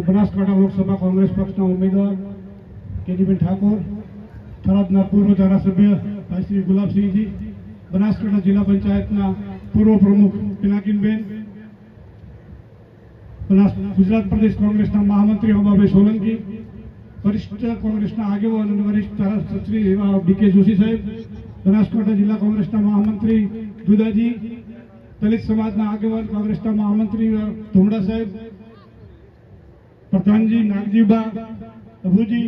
બનાસકાંઠા લોકસભા કોંગ્રેસ પક્ષના ઉમેદવાર કેદીબેન ઠાકોર, થરાદના પૂર્વ ધારાસભ્ય ભાઈ ગુલાબસિંહજી, બનાસકાંઠા જિલ્લા પંચાયતના પૂર્વ પ્રમુખ પિનાકીનબેન ગુજરાત પ્રદેશ કોંગ્રેસના મહામંત્રી અંબાભાઈ સોલંકી, વરિષ્ઠ કોંગ્રેસના આગેવાન અને વરિષ્ઠ ધારાસભ્ય એવા ડીકે જોશી સાહેબ, બનાસકાંઠા જિલ્લા કોંગ્રેસના મહામંત્રી દુદાજી, દલિત સમાજના આગેવાન કોંગ્રેસના મહામંત્રી ધુમડા સાહેબ પ્રધાનજી નાગજીબા અભુજી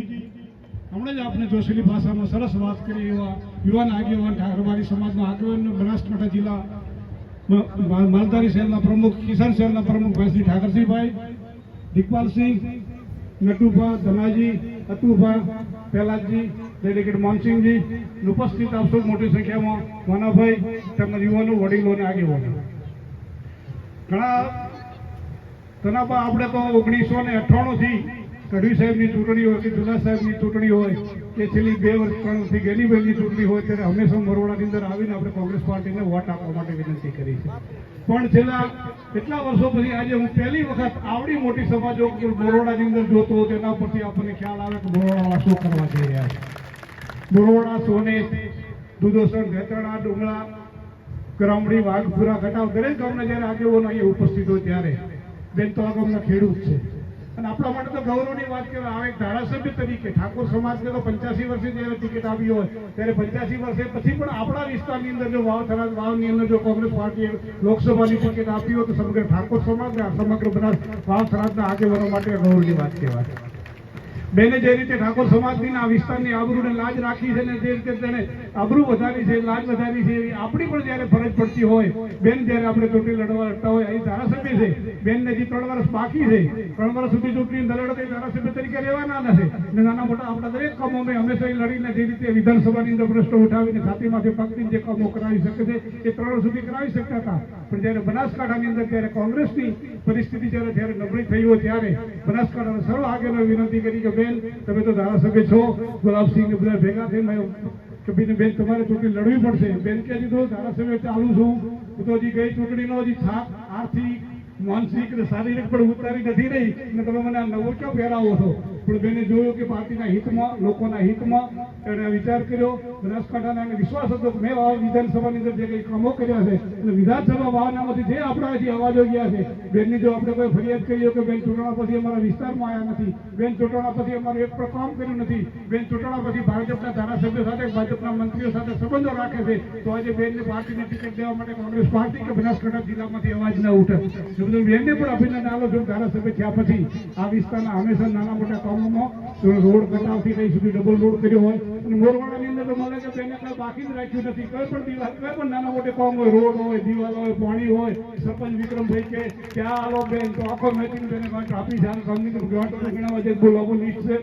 હમણાં જ આપણે જોશેલી ભાષામાં સરસ વાત કરી એવા યુવાન આગેવાન ઠાકરવાડી સમાજના આગેવાન બનાસકાંઠા જિલ્લા માલધારી શહેરના પ્રમુખ, કિસાન શહેરના પ્રમુખ ભાઈ શ્રી ઠાકરસિંહભાઈ દિગપાલસિંહ નટુભા, ધનાજી, અતુભા પહેલાજી ડેલિગેટ માનસિંહજી ઉપસ્થિત આપ મોટી સંખ્યામાં માનાભાઈ તેમજ યુવાનો, વડીલો અને આગેવાનો. ઘણા તનાપા આપણે તો ઓગણીસો ને અઠ્ઠાણું થી કઢવી સાહેબની ચૂંટણી હોય કે જુલા સાહેબની ચૂંટણી હોય કે છેલ્લી બે વર્ષ ત્રણ વર્ષથી ગેલીબેનની ચૂંટણી હોય, ત્યારે હંમેશા મરોડાની અંદર આવીને આપણે કોંગ્રેસ પાર્ટીને વોટ આપવા માટે વિનંતી કરી છે. પણ છેલ્લા કેટલા વર્ષો પછી આજે હું પહેલી વખત આવડી મોટી સભા જો બરોડાની અંદર જોતો તેના પરથી આપણને ખ્યાલ આવે કે બરોડાવાળા શું કરવા જઈ રહ્યા છે. બરોડા સોને દુધોસણ, ભેતરણા, ડુંગળા ગ્રામડી વાઘપુરા, ઘટાવ, દરેક ગામના જ્યારે આગેવાનો અહીંયા ઉપસ્થિત હોય ત્યારે બેન તો ખેડૂત છે. અને આપણા માટે તો ગૌરવની વાત કહેવાય. આ એક ધારાસભ્ય તરીકે ઠાકોર સમાજને તો પંચ્યાસી વર્ષે જ્યારે ટિકિટ આપી હોય, ત્યારે પંચ્યાસી વર્ષે પછી પણ આપણા વિસ્તારની અંદર જો વાવ થરાદ વાવની અંદર જો કોંગ્રેસ પાર્ટીએ લોકસભાની ટિકિટ આપી હોય તો સમગ્ર ઠાકોર સમાજને સમગ્ર બનાસ વાવ થરાજના આગેવાનો માટે ગૌરવની વાત કહેવાય. બેને જે રીતે ઠાકોર સમાજની આ વિસ્તારની આબરૂને લાજ રાખી છે ને જે રીતે તેને આબરૂ વધારી છે, લાજ વધારી છે આપણી પણ જ્યારે ફરજ પડતી હોય, બેન જ્યારે આપણે ચૂંટણી લડવા લડતા હોય, અહીં ધારાસભ્ય છે, બેનને હજી ત્રણ વર્ષ બાકી છે, ત્રણ વર્ષ સુધી ચૂંટણી એ ધારાસભ્ય તરીકે રહેવાના નથી ને નાના મોટા આપણા દરેક કામો અમે હંમેશા લડીને જે રીતે વિધાનસભાની અંદર પ્રશ્નો ઉઠાવીને છાતીમાંથી પકડીને જે કામો કરાવી શકે છે, એ ત્રણ સુધી કરાવી શકતા હતા. પણ જ્યારે બનાસકાંઠાની અંદર ત્યારે કોંગ્રેસની પરિસ્થિતિ જ્યારે ત્યારે નબળી થઈ હોય ત્યારે બનાસકાંઠાના સર્વ આગળ વિનંતી કરી કે, બેન, તમે તો ધારાસભ્ય છો ગુલાબસિંહ ને બધા ભેગા થઈને કે બેન બેન, તમારે ચૂંટણી લડવી પડશે. બેન કે હજી તો ધારાસભ્ય ચાલુ છું. હું તો હજી ગઈ ચૂંટણીનો હજી થાક આર્થિક માનસિક અને શારીરિક પણ ઉતારી નથી રહી. અને તમે મને આ નવો ક્યાં પહેરાવો છો? પણ બેને જોયું કે પાર્ટીના હિતમાં, લોકોના હિતમાં એણે વિચાર કર્યો. બનાસકાંઠાના એને વિશ્વાસ હતો કે મેં વિધાનસભાની અંદર જે કંઈ કામો કર્યા છે, અને વિધાનસભા વાવનામાંથી જે આપણા હજી અવાજો ગયા છે, બેનની જો આપણે કોઈ ફરિયાદ કરીએ કે બેન ચૂંટણા પછી અમારા વિસ્તારમાં આવ્યા નથી, બેન ચૂંટણા પછી અમારું એક પણ કામ કર્યું નથી, બેન ચૂંટણા પછી ભાજપના ધારાસભ્યો સાથે, ભાજપના મંત્રીઓ સાથે સંબંધો રાખે છે, તો આજે બેનને પાર્ટીની ટિકિટ દેવા માટે કોંગ્રેસ પાર્ટી કે બનાસકાંઠા જિલ્લામાંથી અવાજ ન ઉઠે. બેનને પણ અભિનંદન આલો છું ધારાસભ્ય થયા પછી. આ વિસ્તારના હંમેશા નાના મોટા કામોમાં રોડ કટાવથી કઈ સુધી ડબલ રોડ કર્યો હોય? અને મોરવાડાની અંદર તો મને કે તેને કઈ બાકી જ રાખ્યું નથી. કોઈ પણ દિવાલ કોઈ પણ નાના મોટે કામ હોય, રોડ હોય, દિવાલ હોય, પાણી હોય, સરપંચ વિક્રમભાઈ કે ત્યાં આલો બેન? તો આખો મેચિંગ તેને ટ્રાફિક જામ કંપની ગવાટો ગણાવવા છે બોલાવું લીસ્ટ છે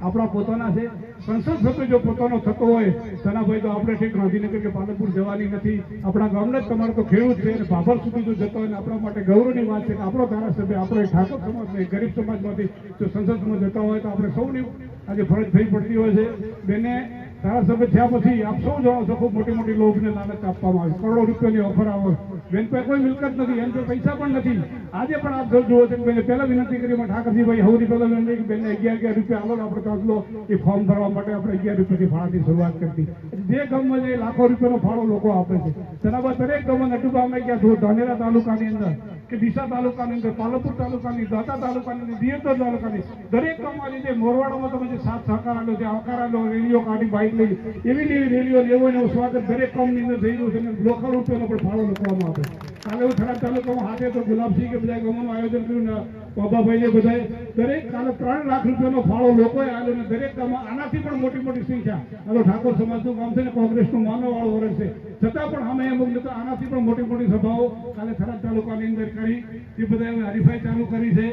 આપણા પોતાના છે. સંસદ સભ્ય જો પોતાનો થતો હોય ધનાભાઈ તો આપણે ઠીક ગાંધીનગર કે પાલનપુર જવાની નથી. આપણા ગામના જ તમારો તો ખેડૂત છે અને ભાભર સુધી જો જતો હોય આપણા માટે ગૌરવની વાત છે કે આપણો ધારાસભ્ય, આપણો ઠાકોર સમાજ ગરીબ સમાજમાંથી જો સંસદમાં જતા હોય તો આપણે સૌની આજે ફરજ થઈ પડતી હોય છે. બેને ધારાસભ્ય થયા પછી આપ સૌ જાણો છો, ખૂબ મોટી મોટી લોભને લાલચ આપવામાં આવે કરોડો રૂપિયાની ઓફર આવે. બેન પાસે કોઈ મિલકત નથી, એમ તો પૈસા પણ નથી. આજે પણ આપ જો જુઓ છો બેને પહેલા વિનંતી કરી ઠાકરજીભાઈ હવરી પહેલા વિનંતી કે બેનને અગિયાર અગિયાર રૂપિયા આવો આપણે આટલો એ ફોર્મ ભરવા માટે આપણે અગિયાર રૂપિયાથી ફાળાથી શરૂઆત કરતી. જે ગામમાં જાય લાખો રૂપિયાનો ફાળો લોકો આપે છે. તેના બાદ દરેક ગામમાં નટુગામમાં ગયા છું ધાનેરા તાલુકાની અંદર. કે ડીસા તાલુકાની અંદર, પાલનપુર તાલુકાની, દાતા તાલુકાની અંદર તાલુકાની, દરેક ગામમાં જે મોરવાડામાં તમે જે સાથ સહકાર આપ્યો છે આવકાર આપ્યો, રેલીઓ કાઢી, બાઇક લઈ, એવી એવી રેલીઓ લેવો એનું સ્વાગત દરેક ગામની અંદર થઈ રહ્યું છે, અને લોખા રૂપિયાનો પણ ફાળો લખવામાં આવે કાલે થરાદ તાલુકામાં હાથે તો ગુલાબસિંહ કે બધા ગામોનું આયોજન કર્યું ને બાબાભાઈ બધાએ દરેક કાલે ત્રણ લાખ રૂપિયાનો ફાળો લોકોએ આવ્યો ને દરેક ગામમાં આનાથી પણ મોટી મોટી સંખ્યા. આ તો ઠાકોર સમાજનું ગામ છે ને કોંગ્રેસનું માનવવાળો વર્ષ છે. છતાં પણ અમે એમ તો આનાથી પણ મોટી મોટી સભાઓ કાલે થરાદ તાલુકાની અંદર કરી. એ બધા હરીફાઈ ચાલુ કરી છે.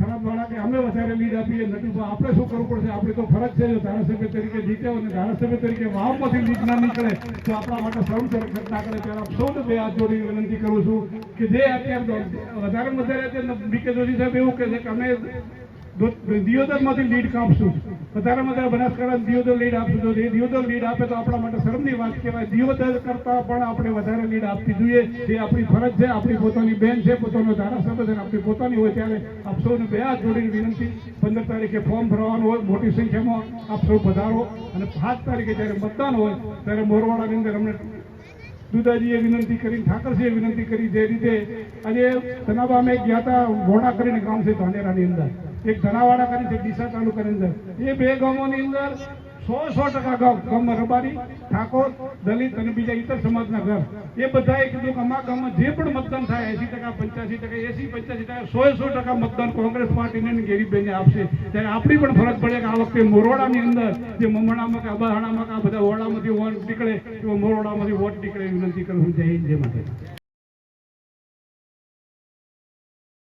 ખરાબ વાળા કે અમે વધારે લીડ આપીએ નટુભા આપણે શું કરવું પડશે? આપણે તો ફરજ છે જો ધારાસભ્ય તરીકે જીતે અને ધારાસભ્ય તરીકે વાવમાંથી લીડ ના નીકળે, તો આપણા માટે સૌ ના કરે. ત્યારે આપ સૌને બે હાથ જોડી વિનંતી કરું છું કે જે અત્યારે વધારે વધારે બીકે જોશી સાહેબ એવું કહે છે કે અમે દિયોદરમાંથી લીડ કાપશું. વધારેમાં વધારે બનાસકાંઠા દિયોદર લીડ આપશું. તો દિયોદર લીડ આપે તો આપણા માટે શરમની વાત કહેવાય. દિયોદર કરતાં પણ આપણે વધારે લીડ આપવી જોઈએ. એ આપણી ફરજ છે, આપણી પોતાની બેન છે, પોતાનો ધારાસભ્ય છે, આપણી પોતાની હોય ત્યારે આપ સૌને બે હાથ જોડીને વિનંતી. પંદર તારીખે ફોર્મ ભરવાનું હોય, મોટી સંખ્યામાં આપ સૌ પધારો. અને પાંચ તારીખે જ્યારે મતદાન હોય, ત્યારે મોરવાડાની અંદર અમને દુદાજીએ વિનંતી કરી ઠાકરસિંહે વિનંતી કરી જે રીતે આજે તનાબા અમે ગયા હતા ઘોડા કરીને ગામ છે ધાનેરાની અંદર. એક ધનાવાડા કરીને છે ડીસા તાલુકાની અંદર. એ બે ગામોની અંદર સો સો ટકા ગામ, ગામમાં રબારી, ઠાકોર, દલિત અને બીજા ઇતર સમાજના ઘર. એ બધાએ કીધું કે અમારા ગામમાં જે પણ મતદાન થાય એસી ટકા, પંચ્યાસી ટકા એસી પંચ્યાસી ટકા, સો સો ટકા મતદાન કોંગ્રેસ પાર્ટીને ગેરીબેને આપશે. ત્યારે આપણી પણ ફરજ પડે કે આ વખતે મોરવાડાની અંદર જે મમણામાં કે અબાહાણામાં કે આ બધા ઓરડામાંથી વોટ નીકળે, એવો મોરવાડામાંથી વોટ નીકળે વિનંતી કરું જય હિન્દ, જય માતા